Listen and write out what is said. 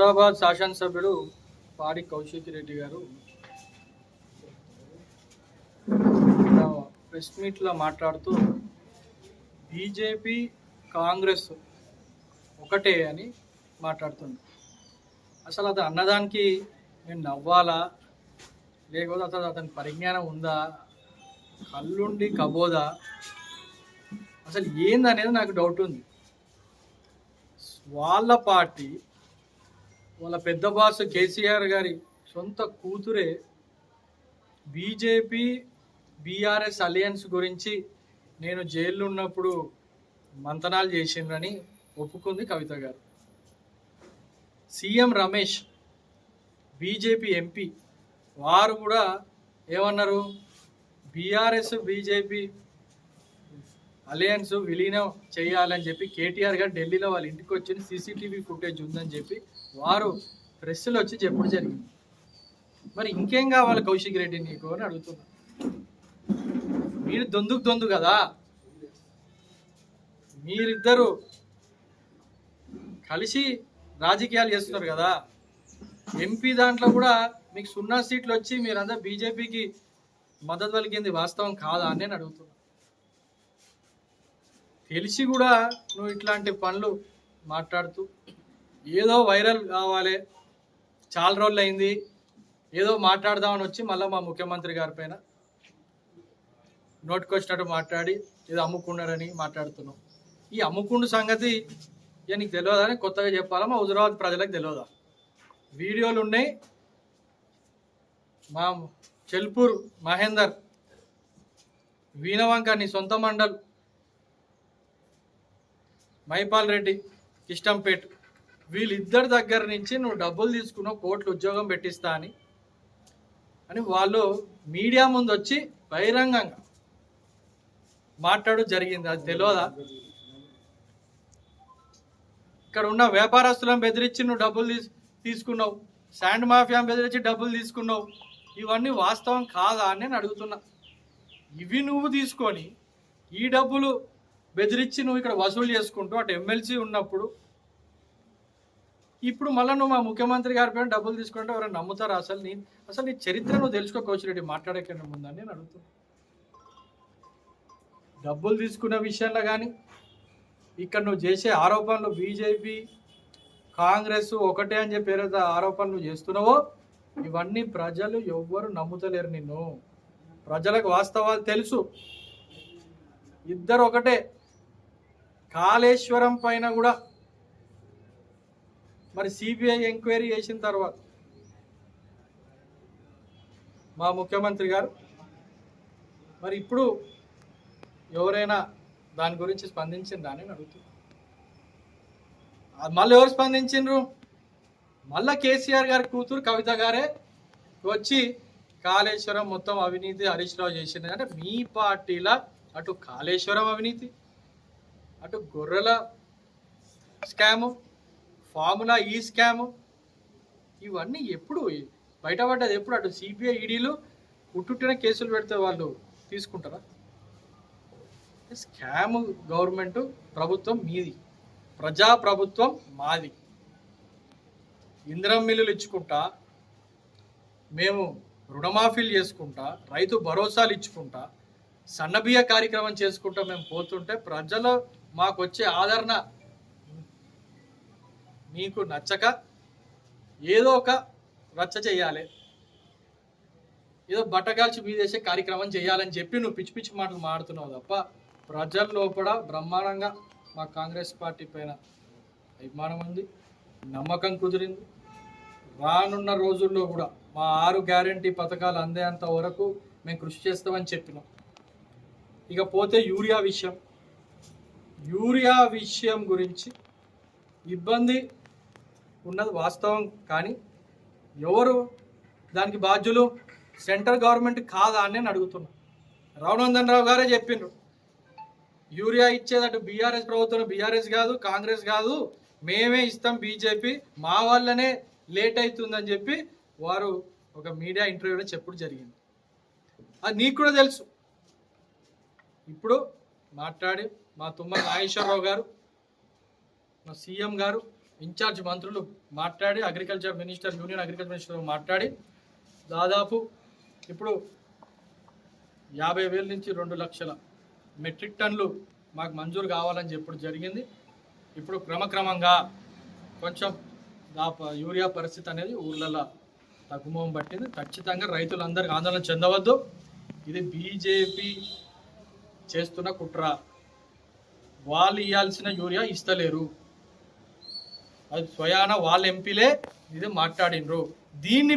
హుజరాబాద్ శాసనసభ్యుడు పాడి కౌశిక్ రెడ్డి గారు ప్రెస్ మీట్లో మాట్లాడుతూ బీజేపీ కాంగ్రెస్ ఒకటే అని మాట్లాడుతుంది. అసలు అతను అన్నదానికి నేను నవ్వాలా? లేకపోతే అసలు అతని పరిజ్ఞానం ఉందా? కళ్ళుండి కబోదా? అసలు ఏందనేది నాకు డౌట్ ఉంది. వాళ్ళ పార్టీ వాళ్ళ పెద్ద బాస్ కేసీఆర్ గారి సొంత కూతురే బీజేపీ బీఆర్ఎస్ అలయన్స్ గురించి నేను జైల్లో ఉన్నప్పుడు మంతనాలు చేసిండ్రని ఒప్పుకుంది కవిత గారు. సీఎం రమేష్ బీజేపీ ఎంపీ వారు కూడా ఏమన్నారు? బీఆర్ఎస్ బీజేపీ అలయన్స్ విలీనం చేయాలని చెప్పి కేటీఆర్ గారు ఢిల్లీలో వాళ్ళ ఇంటికి వచ్చి సీసీటీవీ ఫుటేజ్ ఉందని చెప్పి వారు ప్రెస్లో వచ్చి చెప్పుడు జరిగింది. మరి ఇంకేం కావాలి కౌశిక్ రెడ్డి నీకు అని అడుగుతున్నా. మీరు దొందుకు దొందు కదా. మీరిద్దరు కలిసి రాజకీయాలు చేస్తున్నారు కదా. ఎంపీ దాంట్లో కూడా మీకు సున్నా సీట్లు వచ్చి మీరంతా బీజేపీకి మద్దతు పలికింది వాస్తవం కాదా అని నేను అడుగుతున్నా. తెలిసి కూడా నువ్వు ఇట్లాంటి పనులు మాట్లాడుతూ ఏదో వైరల్ కావాలి. చాలా రోజులు అయింది. ఏదో మాట్లాడదామని వచ్చి మళ్ళీ మా ముఖ్యమంత్రి గారి పైన నోటికొచ్చినట్టు మాట్లాడి ఏదో అమ్ముకున్నారని మాట్లాడుతున్నాం. ఈ అమ్ముకుండు సంగతి ఇక నీకు తెలియదా అని కొత్తగా చెప్పాలా? మా హుజరాబాద్ ప్రజలకు తెలియదా? వీడియోలు ఉన్నాయి. మా చెల్పూర్ మహేందర్ వీణవంక నీ సొంత మండల్ మైపాల్ రెడ్డి కిష్టంపేట్. వీళ్ళిద్దరి దగ్గర నుంచి నువ్వు డబ్బులు తీసుకున్నావు కోట్లు ఉద్యోగం పెట్టిస్తా అని. అని వాళ్ళు మీడియా ముందు వచ్చి బహిరంగంగా మాట్లాడు జరిగింది. అది తెలియదా? ఇక్కడ ఉన్న వ్యాపారస్తులను బెదిరించి నువ్వు డబ్బులు తీసు తీసుకున్నావు. శాండ్ మాఫియా బెదిరించి డబ్బులు తీసుకున్నావు. ఇవన్నీ వాస్తవం కాదా అని నేను అడుగుతున్నా. ఇవి నువ్వు తీసుకొని ఈ డబ్బులు బెదిరించి నువ్వు ఇక్కడ వసూలు చేసుకుంటూ అటు ఎమ్మెల్సీ ఉన్నప్పుడు ఇప్పుడు మళ్ళీ నువ్వు మా ముఖ్యమంత్రి గారి పైన డబ్బులు తీసుకుంటే ఎవరైనా నమ్ముతారా అసలు? నీ అసలు నీ చరిత్ర నువ్వు తెలుసుకో కోచ్ రెడ్డి మాట్లాడేకన్నా ముందని నేను అడుగుతున్నా. డబ్బులు తీసుకున్న విషయంలో కానీ ఇక్కడ నువ్వు చేసే ఆరోపణలు బీజేపీ కాంగ్రెస్ ఒకటే అని చెప్పి ఏదైతే ఆరోపణలు చేస్తున్నావో ఇవన్నీ ప్రజలు ఎవ్వరు నమ్ముతలేరు నిన్ను. ప్రజలకు వాస్తవాలు తెలుసు. ఇద్దరు ఒకటే. కాళేశ్వరం పైన కూడా మరి సిబిఐ ఎంక్వైరీ చేసిన తర్వాత మా ముఖ్యమంత్రి గారు మరి ఇప్పుడు ఎవరైనా దాని గురించి స్పందించిందా అని అడుగుతున్నా. మళ్ళీ ఎవరు స్పందించిండ్రు? మళ్ళా కేసీఆర్ గారి కూతురు కవిత గారే వచ్చి కాళేశ్వరం మొత్తం అవినీతి హరీష్ రావు చేసింది. అంటే మీ పార్టీల అటు కాళేశ్వరం అవినీతి అటు గొర్రెల స్కాము ఫార్ములా ఈ స్కాము ఇవన్నీ ఎప్పుడు బయటపడ్డది ఎప్పుడు? అటు సిబిఐ ఈడీలు ఉట్టుట్టిన కేసులు పెడితే వాళ్ళు తీసుకుంటారా? స్కామ్ గవర్నమెంట్ ప్రభుత్వం మీది ప్రజా ప్రభుత్వం మాది. ఇంద్రం మిల్లులు ఇచ్చుకుంటా మేము రుణమాఫీలు చేసుకుంటా రైతు భరోసాలు ఇచ్చుకుంటా సన్నబియ్య కార్యక్రమం చేసుకుంటా మేము పోతుంటే ప్రజల మాకు వచ్చే ఆదరణ మీకు నచ్చక ఏదో ఒక రచ్చ చేయాలి. ఏదో బట్టగాల్చి మీదేసే కార్యక్రమం చేయాలని చెప్పి నువ్వు పిచ్చి పిచ్చి మాటలు మాడుతున్నావు తప్ప ప్రజల లోపల బ్రహ్మాండంగా మా కాంగ్రెస్ పార్టీ పైన అభిమానం ఉంది నమ్మకం కుదిరింది. రానున్న రోజుల్లో కూడా మా ఆరు గ్యారంటీ పథకాలు అందేంత వరకు మేము కృషి చేస్తామని చెప్పినాం. ఇక పోతే యూరియా విషయం. యూరియా విషయం గురించి ఇబ్బంది ఉన్నది వాస్తవం కానీ ఎవరు దానికి బాధ్యులు? సెంట్రల్ గవర్నమెంట్ కాదా అని నేను అడుగుతున్నా. రఘునందన్ రావు గారే చెప్పిండ్రు. యూరియా ఇచ్చేది అటు బీఆర్ఎస్ ప్రభుత్వం బీఆర్ఎస్ కాదు కాంగ్రెస్ కాదు. మేమే ఇస్తాం బీజేపీ. మా వల్లనే లేట్ అవుతుందని చెప్పి వారు ఒక మీడియా ఇంటర్వ్యూలో చెప్పుడు జరిగింది. అది నీకు కూడా తెలుసు. ఇప్పుడు మాట్లాడి మా తుమ్మల నాగేశ్వరరావు గారు మా సీఎం గారు ఇన్ఛార్జ్ మంత్రులు మాట్లాడి agriculture minister union agriculture minister మాట్లాడి దాదాపు ఇప్పుడు యాభై వేల నుంచి రెండు లక్షల మెట్రిక్ టన్లు మాకు మంజూరు కావాలని చెప్పడం జరిగింది. ఇప్పుడు క్రమక్రమంగా కొంచెం దా యూరియా పరిస్థితి అనేది ఊళ్ళల్లో తగ్గుమోహం పట్టింది. ఖచ్చితంగా రైతులందరికీ ఆందోళన చెందవద్దు. ఇది బీజేపీ చేస్తున్న కుట్ర. వాళ్ళు ఇవ్వాల్సిన యూరియా ఇస్తలేరు. అది స్వయాన వాళ్ళ ఎంపీలే ఇది మాట్లాడినరు. దీన్ని